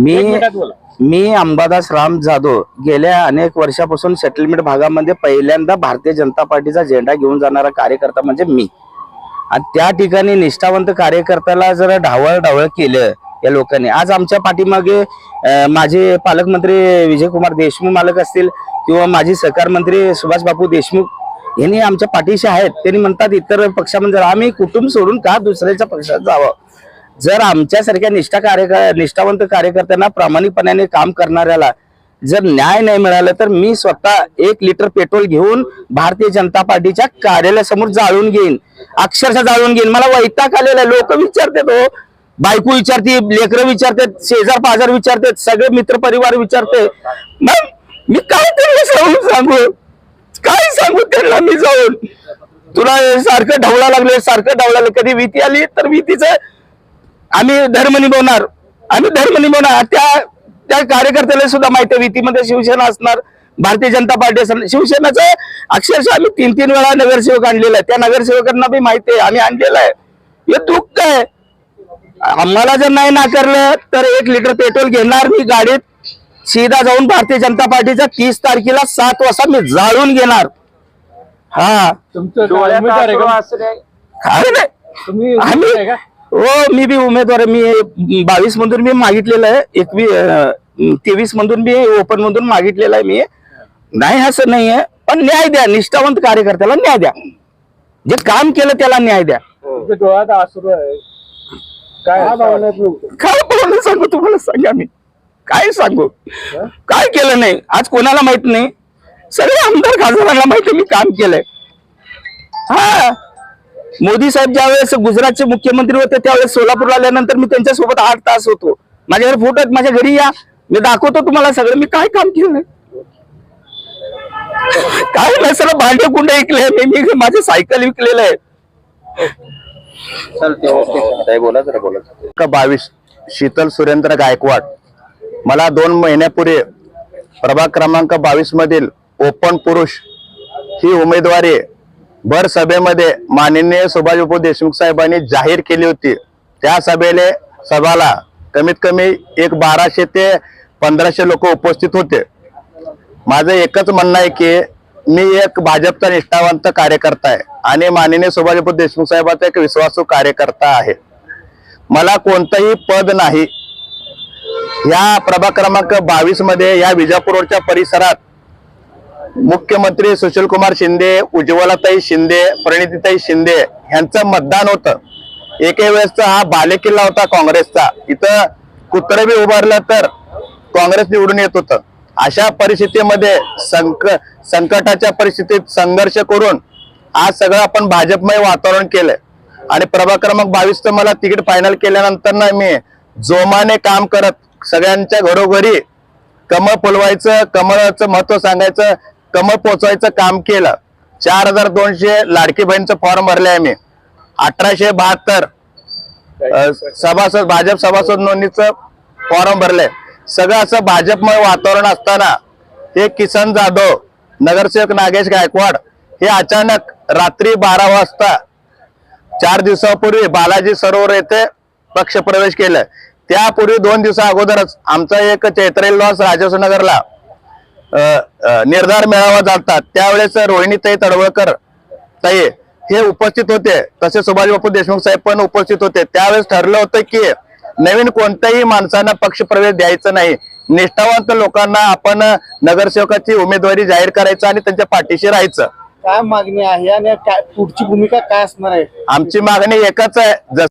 मी मी अंबादास राम जाधव गेल्या अनेक वर्षापासून सेटलमेंट भागामध्ये पहिल्यांदा भारतीय जनता पार्टीचा झेंडा घेऊन जाणारा कार्यकर्ता म्हणजे मी. आणि त्या ठिकाणी निष्ठावंत कार्यकर्त्याला जर ढावळ ढावळ केलं या लोकांनी. आज आमच्या पाठीमागे माझे पालकमंत्री विजयकुमार देशमुख मालक असतील किंवा माजी सहकार मंत्री सुभाष बापू देशमुख यांनी आमच्या पाठीशी आहेत. त्यांनी म्हणतात इतर पक्षामध्ये जर आम्ही कुटुंब सोडून का दुसऱ्याच्या पक्षात जावं? जर आमच्यासारख्या निष्ठा कार्य निष्ठावंत कार्यकर्त्यांना प्रामाणिकपणाने काम करणाऱ्याला जर न्याय नाही मिळाला तर मी स्वतः एक लिटर पेट्रोल घेऊन भारतीय जनता पार्टीच्या कार्यालयासमोर जाळून घेईन. अक्षरशः जाळून घेईन. मला वैताग आलेला लोक विचारतात हो बायको विचारते लेकरं विचारतात शेजार पाजार विचारतात सगळे मित्र परिवार विचारते. मग मी काय त्यांना सांगू. काय सांगू त्यांना मी जाऊन. तुला सारखं ढवळा लागले सारखं ढवळा लागलं. कधी भीती आली तर भीतीचं आम्ही धर्म निभवणार. आम्ही धर्म निभवणार. त्या त्या कार्यकर्त्याला सुद्धा माहिती आहे. युतीमध्ये शिवसेना असणार. भारतीय जनता पार्टी असणार. शिवसेनेचं अक्षरशः आम्ही तीन तीन वेळा नगरसेवक आणलेला आहे. त्या नगरसेवकांना बी माहिती आहे. आम्ही आणलेलं आहे. हे दुःख आहे. आम्हाला जर नाही नाकारलं तर एक लिटर पेट्रोल घेणार मी गाडीत. सीधा जाऊन भारतीय जनता पार्टीच्या तीस तारखेला सात वाजता मी जाळून घेणार. हा. तुमचं काय? उमेदवार आहे का? काय नाही. तुम्ही आम्ही उमेदवार आहे का? हो मी बी उमेदवार आहे. मी बावीस मधून मी मागितलेलं आहे. एकवीस तेवीस मधून मी ओपन मधून मागितलेलं आहे मी. नाही असं नाही आहे. पण न्याय द्या. निष्ठावंत कार्यकर्त्याला न्याय द्या. जे काम केलं त्याला न्याय द्या. तुमच्या डोळ्यात आसरू आहे. काय काय बोलणं सांगू तुम्हाला? सांगा मी. काय सांगू? काय केलं नाही? आज कोणाला माहीत नाही. सगळे आमदार खासदारांना माहिती मी काम केलंय. हा. मोदी साहेब ज्यावेळेस गुजरातचे मुख्यमंत्री होते त्यावेळेस सोलापूरला आल्यानंतर मी त्यांच्यासोबत आठ तास होतो. माझ्याकडे फोटो आहेत माझ्या घरी या. मी दाखवतो तुम्हाला सगळं. मी काय काम केलं काय नाही सगळं भांडे कुंडे विकले. मी मी माझे सायकल विकलेलं आहे. क बावीस शीतल सुरेंद्र गायकवाड. मला दोन महिन्यापूर्वी प्रभाग क्रमांक बावीस मधील ओपन पुरुष ही उमेदवारी भर सभेमध्ये माननीय सुभाषबाबू देशमुख साहेबांनी जाहीर केली होती. त्या सभेले सभाला कमीत कमी एक बाराशे ते पंधराशे लोक उपस्थित होते. माझं एकच म्हणणं आहे की मी एक भाजपचा निष्ठावंत कार्यकर्ता आहे आणि माननीय सुभाषबाबू देशमुख साहेबांचा एक विश्वासू कार्यकर्ता आहे. मला कोणतंही पद नाही. या प्रभाग क्रमांक बावीसमध्ये या विजापूर रोडच्या परिसरात मुख्यमंत्री सुशील कुमार शिंदे उज्ज्वलाताई शिंदे प्रणितीताई शिंदे यांचं मतदान होतं. एके वेळेसचा हा बालेकिल्ला होता काँग्रेसचा. इथं कुत्र बी उभारलं तर काँग्रेस निवडून येत होतं. अशा परिस्थितीमध्ये संक संकटाच्या परिस्थितीत संघर्ष करून आज सगळं आपण भाजपमय वातावरण केलंय. आणि प्रभाग क्रमांक बावीसचं मला तिकीट फायनल केल्यानंतर ना मी जोमाने काम करत सगळ्यांच्या घरोघरी कमळ फुलवायचं कमळाचं महत्त्व सांगायचं कमळ पोचवायचं काम केलं. चार हजार दोनशे लाडकी बहिणीचं फॉर्म भरले आहे मी. अठराशे बहात्तर सभासद भाजप सभासद नोंदणीचं फॉर्म भरले सगळं असं भाजपमय वातावरण असताना हे किसन जाधव नगरसेवक नागेश गायकवाड हे अचानक रात्री बारा वाजता चार दिवसापूर्वी बालाजी सरोवर येथे पक्षप्रवेश केलं. त्यापूर्वी दोन दिवसा अगोदरच आमचा एक चैत्रेल लॉस राजसनगरला निर्धार मेळावा जातात त्यावेळेस रोहिणीताई तडवळकर ताई हे उपस्थित होते. तसे सुभाष बापू देशमुख साहेब पण उपस्थित होते. त्यावेळेस ठरलं होतं की नवीन कोणत्याही माणसांना पक्ष प्रवेश द्यायचं नाही. निष्ठावंत लोकांना आपण नगरसेवकाची उमेदवारी जाहीर करायचं आणि त्यांच्या पाठीशी राहायचं. काय मागणी आहे आणि पुढची भूमिका काय असणार आहे? आमची मागणी एकच आहे.